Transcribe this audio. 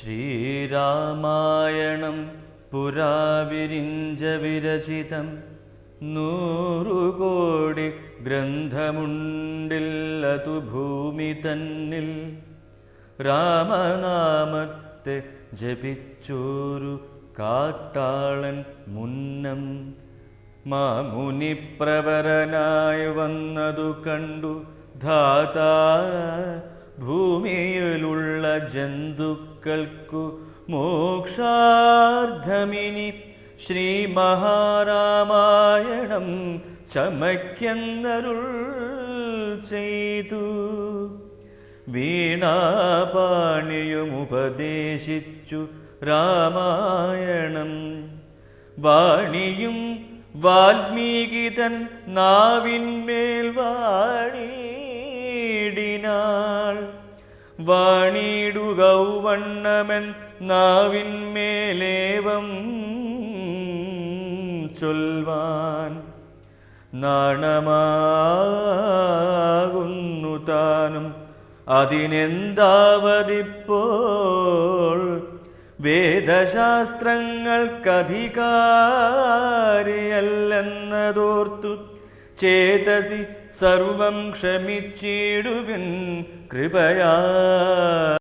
ശ്രീരാമായണം പുരാവിരിഞ്ച വിരചിതം നൂറുകോടി ഗ്രന്ഥമുണ്ടില്ലതു ഭൂമി തന്നിൽ. രാമനാമത്തെ ജപിച്ചോരു കാട്ടാളൻ മുന്നം. മാമുനിപ്രവരനായി വന്നതു കണ്ടു ധാതാ ഭൂമിയിലുള്ള ജന്തുക്കൾക്കു മോക്ഷാർത്ഥമിനി ശ്രീ മഹാരാമായണം ചമയ്ക്കെന്നരുൾ ചെയ്തു. വീണാപാണിയുമുപദേശിച്ചു രാമായണം. വാണിയും വാൽമീകിതൻ നാവിന്മേൽ വാണിടിനാൾ വാണിടുക വണ്ണമൻ നാവിന്മേലേവം ചൊൽവാൻ നാണമാകുന്നു താനും അതിനെന്താവതിപ്പോൾ വേദശാസ്ത്രങ്ങൾക്കധികാരിയല്ലെന്നതോർത്തു ചേതസി സർവം ക്ഷമിച്ചിടുവിൻ കൃപയാ